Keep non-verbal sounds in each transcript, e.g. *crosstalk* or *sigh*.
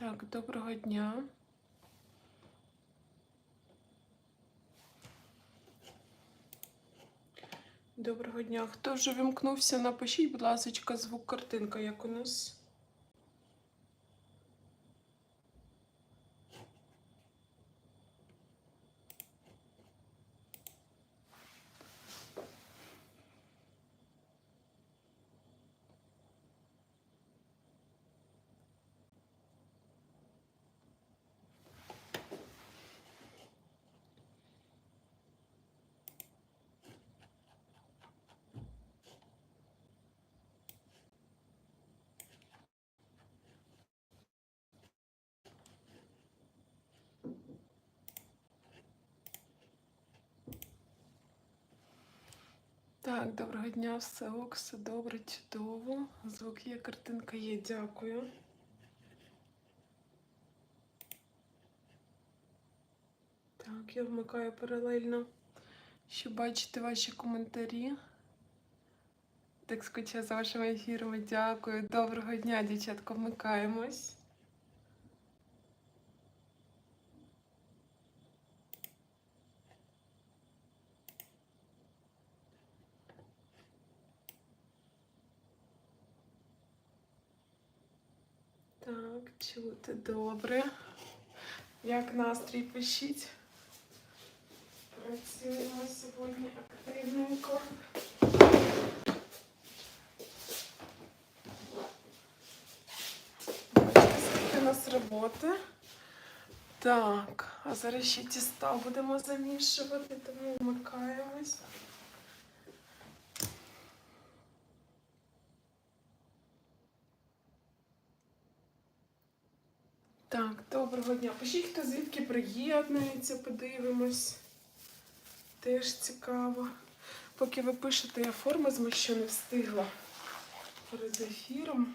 Так, доброго дня. Доброго дня. Хто вже вимкнувся, напишіть, будь ласка, звук картинка, як у нас. Так, доброго дня, все ок, все добре, чудово. Звук є, картинка є, дякую. Так, я вмикаю паралельно, щоб бачити ваші коментарі. Так скучаю за вашими ефірами. Дякую. Доброго дня, дівчатка, вмикаємось. Так, добре. Як настрій пишіть? Працюємо сьогодні активненько. Скільки у нас роботи. Так, а зараз ще тіста будемо замішувати, тому вмикаємось. Так, доброго дня. Пишіть, хто звідки приєднується, подивимось. Теж цікаво. Поки ви пишете, я форми з ще не встигла перед ефіром.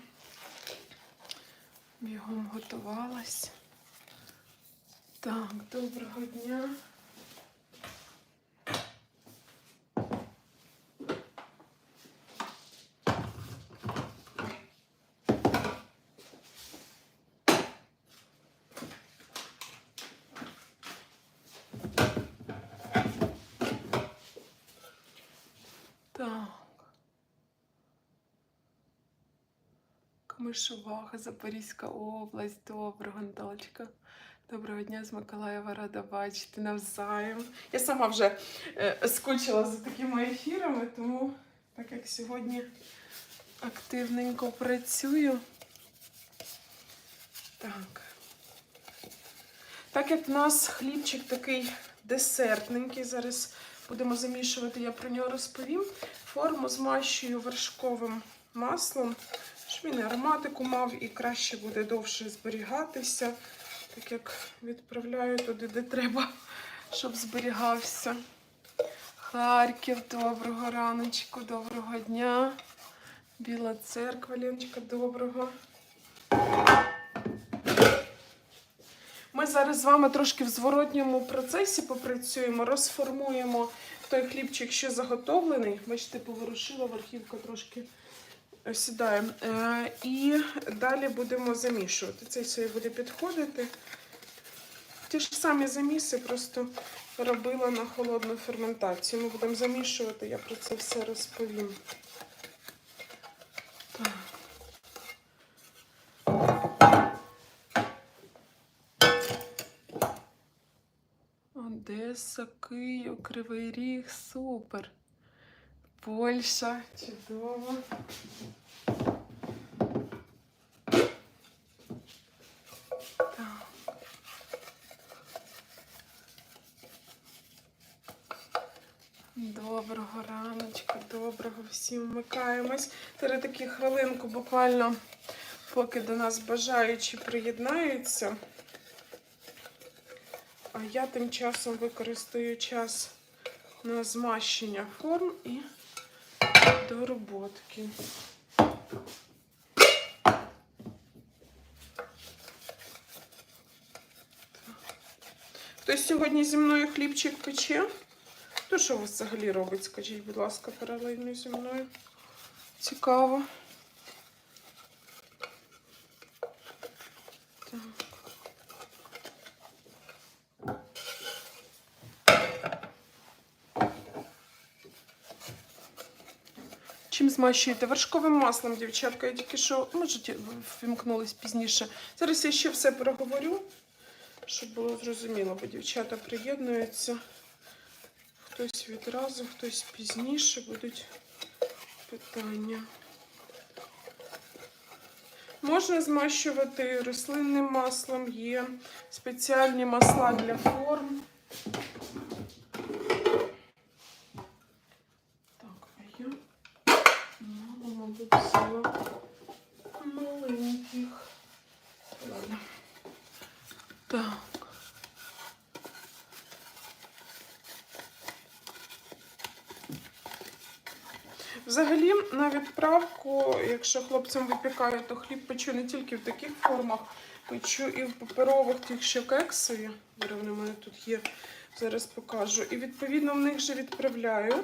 Бігом готувалась. Так, доброго дня. Так. Камишовага, Запорізька область. Доброго, Наталочка. Доброго дня з Миколаєва рада бачити навзаєм. Я сама вже е, скучила за такими ефірами, тому так як сьогодні активненько працюю. Так. Так як в нас хлібчик такий десертненький, зараз будемо замішувати, я про нього розповім. Форму змащую вершковим маслом, щоб він ароматику мав і краще буде довше зберігатися, так як відправляю туди, де треба, щоб зберігався. Харків, доброго раночку, доброго дня. Біла церква, Леночка, доброго. Ми зараз з вами трошки в зворотньому процесі попрацюємо, розформуємо той хлібчик, що заготовлений. Бачите, поворушила верхівка трошки сідає. Е, І далі будемо замішувати. Цей собі буде підходити. Ті ж самі заміси, просто робила на холодну ферментацію. Ми будемо замішувати, я про це все розповім. Так. Одеса, Київ, Кривий Ріг, супер. Польща, чудово. Доброго раночку, доброго всім вмикаємось. Тепер такі хвилинку буквально, поки до нас бажаючі приєднаються. А я тим часом використаю час на змащення форм і до роботки. Хтось сьогодні зі мною хлібчик пече? То що ви взагалі робить, скажіть, будь ласка, паралельно зі мною? Цікаво. Так. Чим змащуєте? Вершковим маслом, дівчатка. Я тільки що, може, ті- вімкнулись пізніше. Зараз я ще все переговорю, щоб було зрозуміло, бо дівчата приєднуються. Хтось відразу, хтось пізніше будуть питання. Можна змащувати рослинним маслом, є спеціальні масла для форм. Так, а я мало, мабуть, взяла маленьких. Ладно. Так. Взагалі, на відправку, якщо хлопцям випікаю, то хліб печу не тільки в таких формах, печу і в паперових тих, що кексові. Вони в мене тут є, зараз покажу. І відповідно в них же відправляю.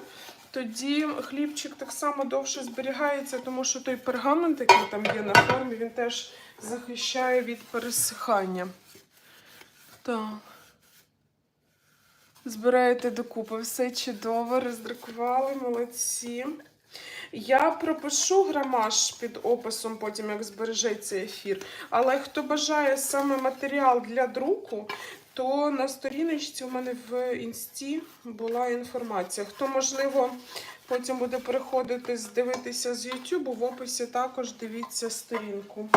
Тоді хлібчик так само довше зберігається, тому що той пергамент, який там є на формі, він теж захищає від пересихання. Так. Збираєте докупи. Все чудово, роздрукували, молодці. Я пропишу грамаж під описом, потім як збережеться ефір. Але хто бажає саме матеріал для друку, то на сторіночці у мене в інсті була інформація. Хто, можливо, потім буде переходити, дивитися з YouTube, в описі також дивіться сторінку.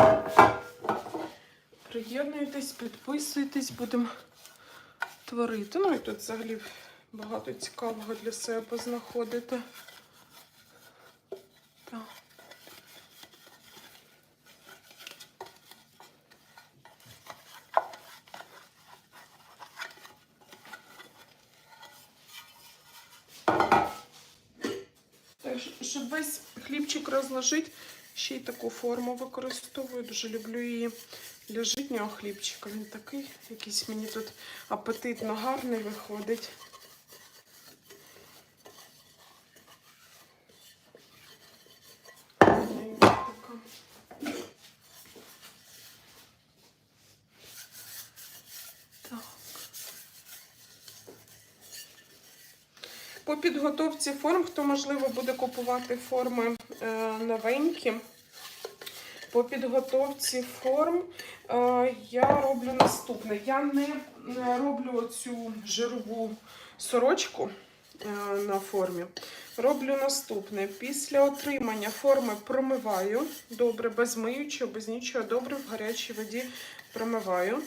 Приєднуйтесь, підписуйтесь, будемо творити. Ну і тут взагалі багато цікавого для себе знаходити. Так. Так, щ- Щоб весь хлібчик розложити, ще й таку форму використовую. Дуже люблю її для житнього хлібчика. Він такий, якийсь мені тут апетитно гарний виходить. Маленька така. Так. По підготовці форм, хто можливо буде купувати форми е, новенькі. По підготовці форм е, я роблю наступне. Я не роблю цю жирову сорочку е, на формі. Роблю наступне. Після отримання форми промиваю добре, без миючого, без нічого, добре в гарячій воді промиваю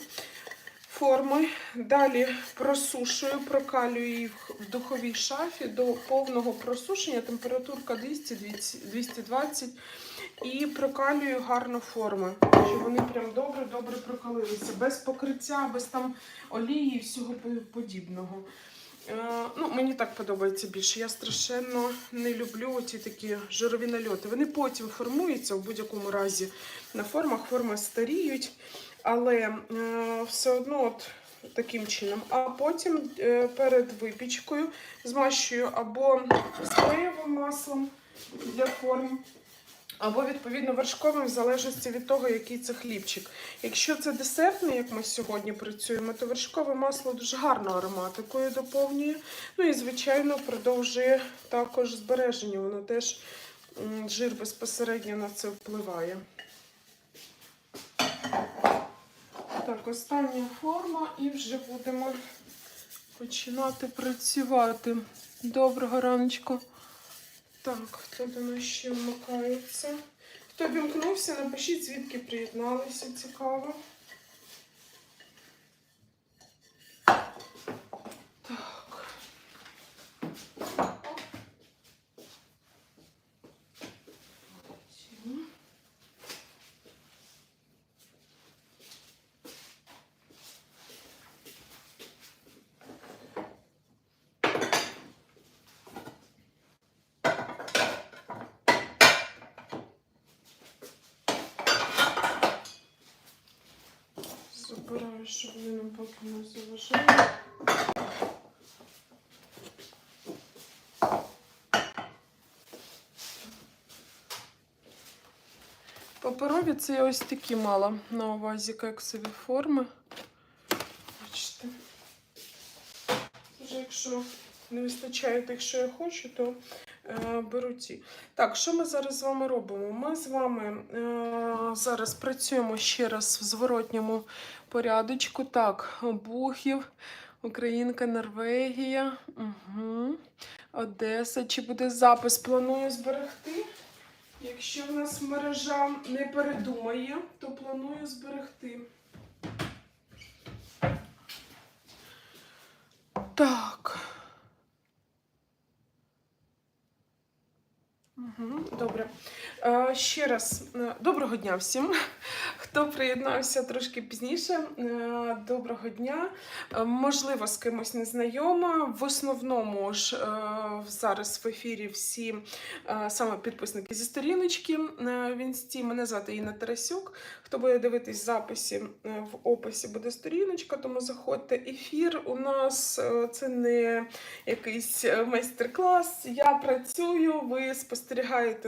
форми. Далі просушую, прокалюю її в духовій шафі до повного просушення, температурка 200-220 і прокалюю гарно форми, щоб вони прям добре-добре прокалилися, без покриття, без там олії і всього подібного. Е, ну, мені так подобається більше. Я страшенно не люблю оці такі жирові нальоти. Вони потім формуються в будь-якому разі на формах. Форми старіють, але е, все одно от таким чином. А потім е, перед випічкою змащую або спреєвим маслом для форм. Або, відповідно, вершковим, в залежності від того, який це хлібчик. Якщо це десертний, як ми сьогодні працюємо, то вершкове масло дуже гарно ароматикою доповнює. Ну і, звичайно, продовжує також збереження. Воно теж жир безпосередньо на це впливає. Так, остання форма, і вже будемо починати працювати. Доброго раночку. Так, хто до нас ще вмикається? Хто вімкнувся, напишіть, звідки приєдналися, цікаво. Так. Молодці. Забираю, щоб вони нам поки не заважали. Паперові це я ось такі мала на увазі кексові форми. Бачите. Якщо не вистачає тих, що я хочу, то беру ці. Так, що ми зараз з вами робимо? Ми з вами е, зараз працюємо ще раз в зворотньому порядочку. Так, Бухів, Українка, Норвегія, угу. Одеса. Чи буде запис? Планую зберегти. Якщо в нас мережа не передумає, то планую зберегти. Так. Угу, добре. Е, ще раз е, доброго дня всім. Хто приєднався трошки пізніше, е, доброго дня. Можливо, з кимось незнайома. В основному ж зараз в ефірі всі саме підписники зі сторіночки в інсті. Мене звати Інна Тарасюк. Хто буде дивитись записі, в описі буде сторіночка, тому заходьте. Ефір у нас це не якийсь майстер-клас. Я працюю, ви спостерігаєте,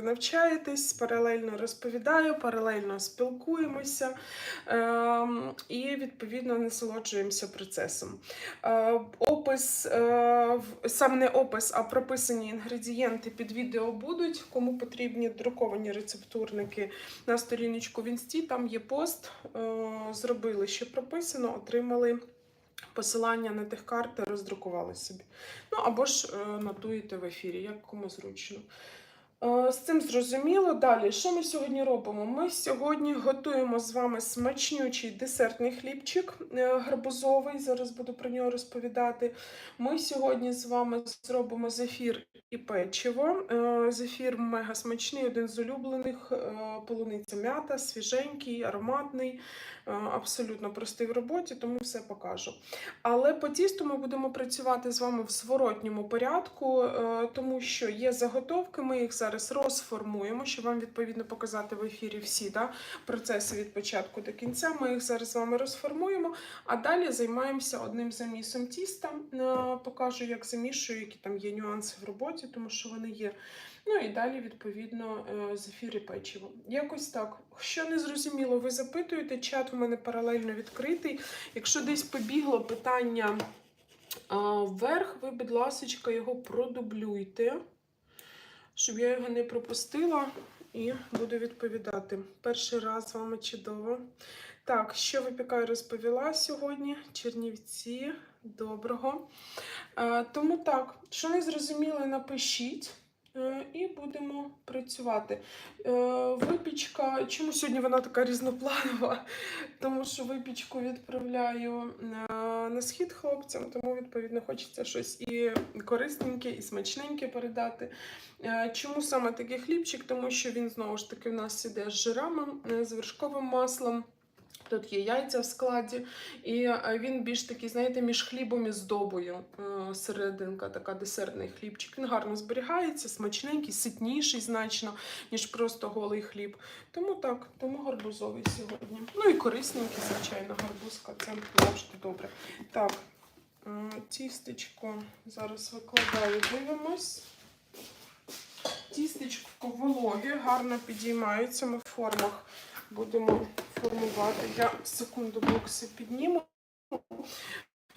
навчаєтесь, паралельно розповідаю, паралельно спілкуємося ем, і відповідно насолоджуємося процесом. Е, Опис, е, сам не опис, а прописані інгредієнти під відео будуть. Кому потрібні друковані рецептурники на сторіночку в інсті, там є пост. е, Зробили, що прописано, отримали посилання на тих карти, роздрукували собі. Ну або ж е, нотуєте в ефірі, як кому зручно. Е, З цим зрозуміло. Далі, що ми сьогодні робимо? Ми сьогодні готуємо з вами смачнючий десертний хлібчик е, гарбузовий. Зараз буду про нього розповідати. Ми сьогодні з вами зробимо зефір і печиво. Е, Зефір мега смачний, один з улюблених. Полуниця м'ята, свіженький, ароматний, абсолютно простий в роботі, тому все покажу. Але по тісту ми будемо працювати з вами в зворотньому порядку, тому що є заготовки, ми їх зараз розформуємо, щоб вам відповідно показати в ефірі всі да, процеси від початку до кінця. Ми їх зараз з вами розформуємо, а далі займаємося одним замісом тіста. Е, Покажу, як замішую, які там є нюанси в роботі, тому що вони є. Ну і далі, відповідно, е, зефір і печиво. Якось так. Що не зрозуміло, ви запитуєте, чат у мене паралельно відкритий. Якщо десь побігло питання вверх, ви, будь ласка, його продублюйте, щоб я його не пропустила і буду відповідати. Перший раз вами чудово. Так, що випікаю, розповіла сьогодні. Чернівці, доброго. Е, тому так, що не зрозуміли, напишіть. Е, І будемо працювати. Е, Випічка, чому сьогодні вона така різнопланова? Тому що випічку відправляю на, на схід хлопцям, тому відповідно хочеться щось і корисненьке, і смачненьке передати. Е, Чому саме такий хлібчик? Тому що він знову ж таки в нас іде з жирами, е, з вершковим маслом. Тут є яйця в складі, і е, він більш такий, знаєте, між хлібом і здобою. е, Серединка, така десертний хлібчик. Він гарно зберігається, смачненький, ситніший значно, ніж просто голий хліб. Тому так, тому гарбузовий сьогодні. Ну і корисненький, звичайно, гарбузка. Це завжди добре. Так, е, тістечко зараз викладаю, дивимось. Тістечко вологе, гарно підіймається. Ми в формах будемо формувати. Я секунду бокси підніму.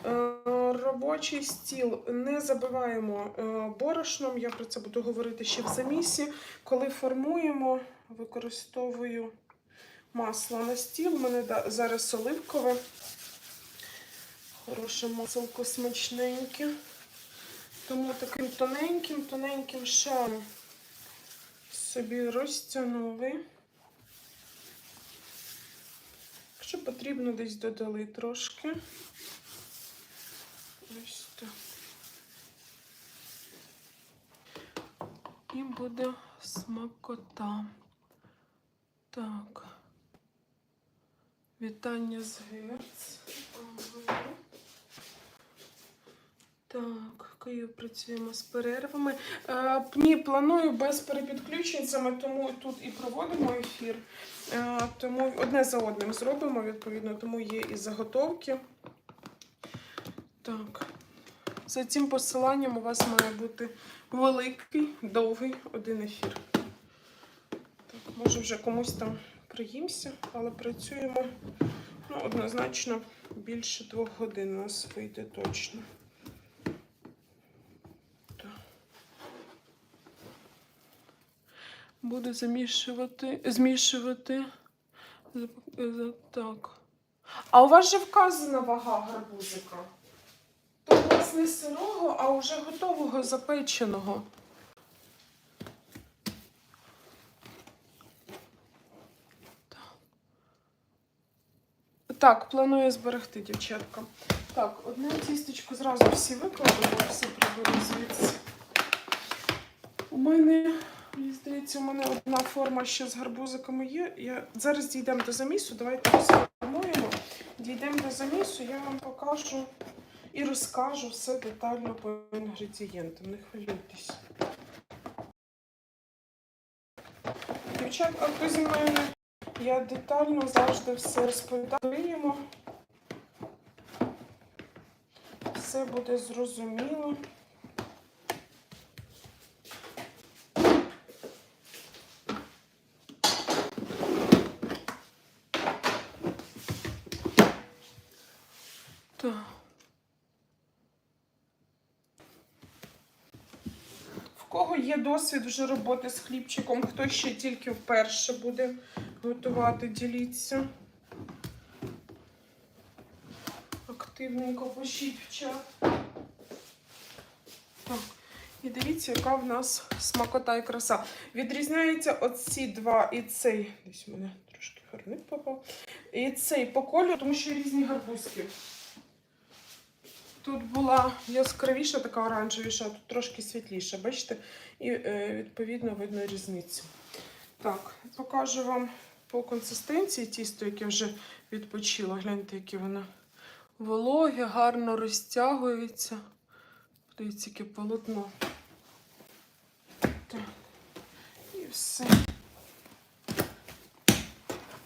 Е, Робочий стіл не забиваємо е, борошном. Я про це буду говорити ще в замісі. Коли формуємо, використовую масло на стіл. У мене зараз оливкове. Хороше масло смачненьке. Тому таким тоненьким, тоненьким шаром собі розтягнули. Якщо потрібно, десь додали трошки. Ось так. І буде смакота. Так. Вітання з Герц. Ага. Так, Київ працюємо з перервами. Е, ні, планую без перепідключень, тому тут і проводимо ефір. Е, тому одне за одним зробимо, відповідно, тому є і заготовки. Так. За цим посиланням у вас має бути великий, довгий один ефір. Так, може вже комусь там приїмся, але працюємо ну, однозначно більше двох годин у нас вийде точно. Буду замішувати, змішувати. Так. А у вас же вказана вага гарбузика. То у вас не сирого, а вже готового запеченого. Так, планую зберегти, дівчатка. Так, одне тістечко зразу всі викладу, все приберу звідси. У мене, мені здається, у мене одна форма ще з гарбузиками є. Я... Зараз дійдемо до замісу, давайте розформуємо. Дійдемо до замісу, я вам покажу і розкажу все детально по інгредієнтам. Не хвилюйтесь. Дівчатка, хто зі мною я детально завжди все розповідаю. Все буде зрозуміло. Так. В кого є досвід вже роботи з хлібчиком, хто ще тільки вперше буде готувати, діліться. Активненько пишіть в чат. І дивіться, яка в нас смакота і краса. Відрізняється оці два і цей. Десь у мене трошки гарник попав. І цей по кольору, тому що різні гарбузки. Тут була яскравіша, така оранжевіша, а тут трошки світліша, бачите? І е, відповідно видно різницю. Так, покажу вам по консистенції тісто, яке вже відпочило. Гляньте, яке воно вологе, гарно розтягується. Подивіться, яке полотно. Так. І все.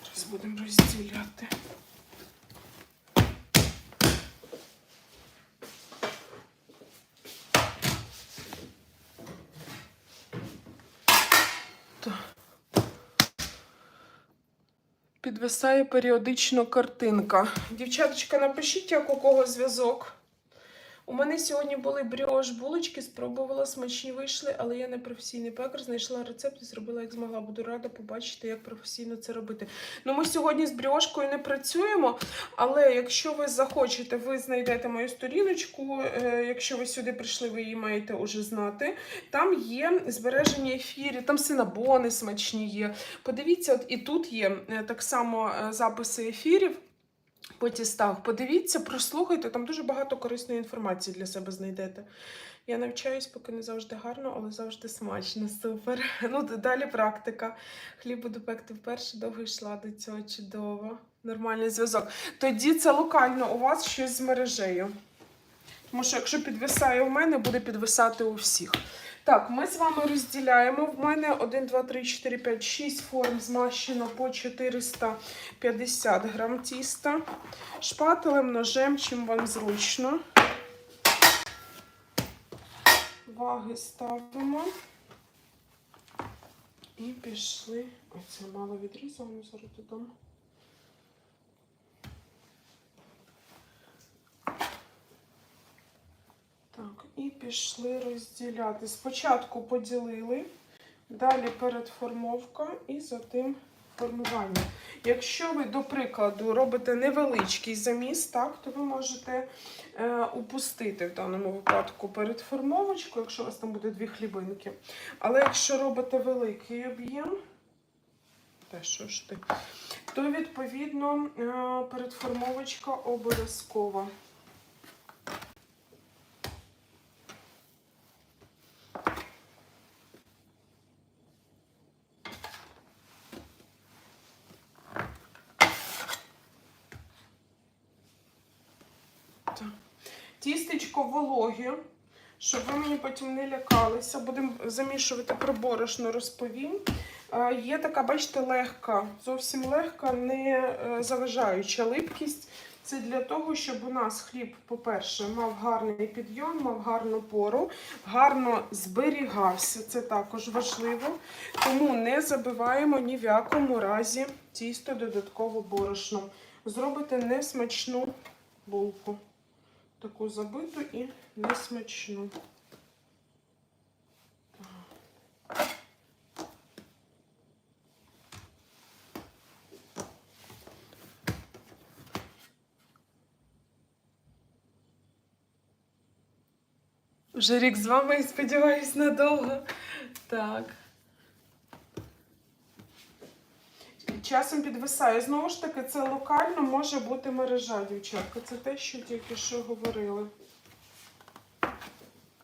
Зараз будемо розділяти. Підвисає періодично картинка. Дівчаточка, напишіть, як у кого зв'язок. У мене сьогодні були бріош булочки, спробувала, смачні вийшли, але я не професійний пекар, знайшла рецепт і зробила як змогла. Буду рада побачити, як професійно це робити. Ну, ми сьогодні з бріошкою не працюємо, але якщо ви захочете, ви знайдете мою сторіночку. Е, Якщо ви сюди прийшли, ви її маєте уже знати. Там є збережені ефірі, там синабони смачні є. Подивіться, от і тут є е, так само е, записи ефірів по тістах. Подивіться, прослухайте, там дуже багато корисної інформації для себе знайдете. Я навчаюсь, поки не завжди гарно, але завжди смачно. Супер. *laughs* Ну, далі практика. Хліб буду пекти вперше, довго йшла до цього чудово. Нормальний зв'язок. Тоді це локально у вас щось з мережею. Тому що якщо підвисає у мене, буде підвисати у всіх. Так, ми з вами розділяємо. В мене 1, 2, 3, 4, 5, 6 форм змащено по 450 грам тіста. Шпателем, ножем, чим вам зручно. Ваги ставимо. І пішли. Оце мало відрізано, зараз додому. Так, і пішли розділяти. Спочатку поділили, далі передформовка і затим формування. Якщо ви, до прикладу, робите невеличкий заміс, так, то ви можете е, упустити в даному випадку передформовочку, якщо у вас там буде дві хлібинки. Але якщо робите великий об'єм, те, що ж ти, то відповідно е, передформовочка обов'язкова. Так. Тістечко вологе, щоб ви мені потім не лякалися. Будемо замішувати про борошно, розповім. Е, Є така, бачите, легка, зовсім легка, не е, заважаюча липкість. Це для того, щоб у нас хліб, по-перше, мав гарний підйом, мав гарну пору, гарно зберігався. Це також важливо. Тому не забиваємо ні в якому разі тісто додатково борошном. Зробите несмачну булку. Таку забиту і несмачну. Вже рік з вами і сподіваюсь надовго. Так. Часом підвисає. Знову ж таки, це локально може бути мережа, дівчатка. Це те, що тільки що говорили.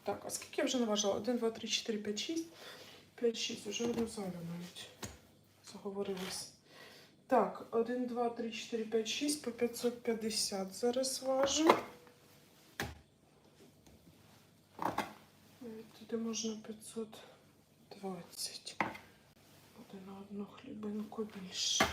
Так, а скільки я вже наважила? 1, 2, 3, 4, 5, 6. 5, 6, вже одну залю навіть. Заговорилась. Так, 1, 2, 3, 4, 5, 6 по 550 зараз важу. Туди можна 520. На одну хлібинку більше.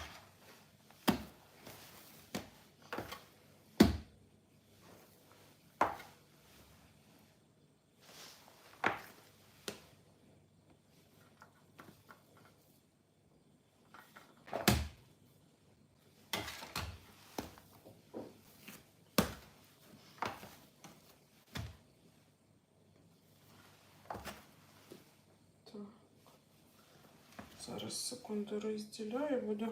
Зараз секунду розділяю, буду